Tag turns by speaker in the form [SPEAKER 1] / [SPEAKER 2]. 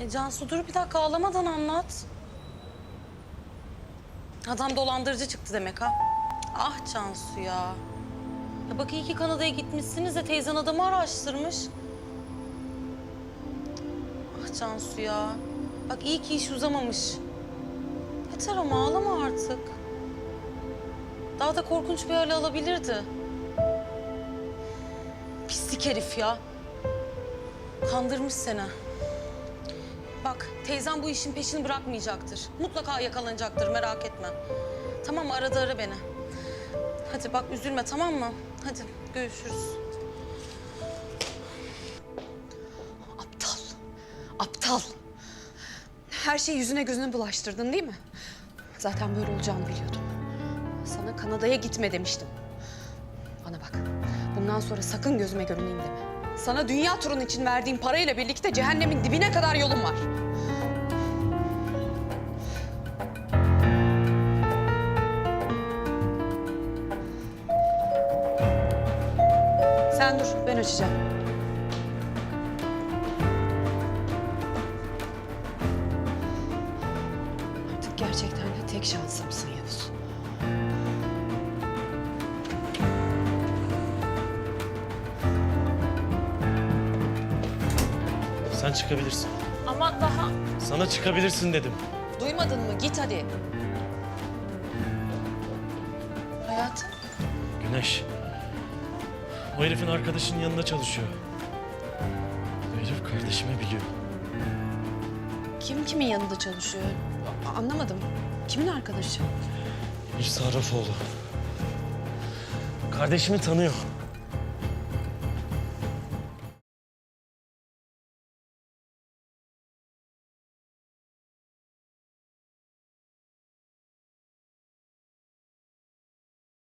[SPEAKER 1] E Cansu dur bir dakika ağlamadan anlat. Adam dolandırıcı çıktı demek ha. Ah Cansu ya. ya bak iyi ki Kanada'ya gitmişsiniz de teyzen adamı araştırmış. Ah Cansu ya. Bak iyi ki iş uzamamış. Yeter ama ağlama artık. Daha da korkunç bir hale alabilirdi. Pislik herif ya. Kandırmış seni. Bak teyzem bu işin peşini bırakmayacaktır. Mutlaka yakalanacaktır merak etme. Tamam arada ara beni. Hadi bak üzülme tamam mı? Hadi görüşürüz.
[SPEAKER 2] Aptal. Aptal. Her şeyi yüzüne gözüne bulaştırdın değil mi? Zaten böyle olacağını biliyordum. Sana Kanada'ya gitme demiştim. Bana bak. Bundan sonra sakın gözüme görüneyim deme. Sana dünya turun için verdiğim parayla birlikte cehennemin dibine kadar yolum var. Sen dur, ben açacağım. Artık gerçekten de tek şansımsın Yavuz.
[SPEAKER 3] Sen çıkabilirsin.
[SPEAKER 1] Ama daha...
[SPEAKER 3] Sana çıkabilirsin dedim.
[SPEAKER 2] Duymadın mı? Git hadi.
[SPEAKER 1] Hayatım.
[SPEAKER 3] Güneş. O herifin arkadaşının yanında çalışıyor. Bu herif kardeşimi biliyor.
[SPEAKER 2] Kim kimin yanında çalışıyor? A- anlamadım. Kimin arkadaşı?
[SPEAKER 3] Bir Sarrafoğlu. Kardeşimi tanıyor.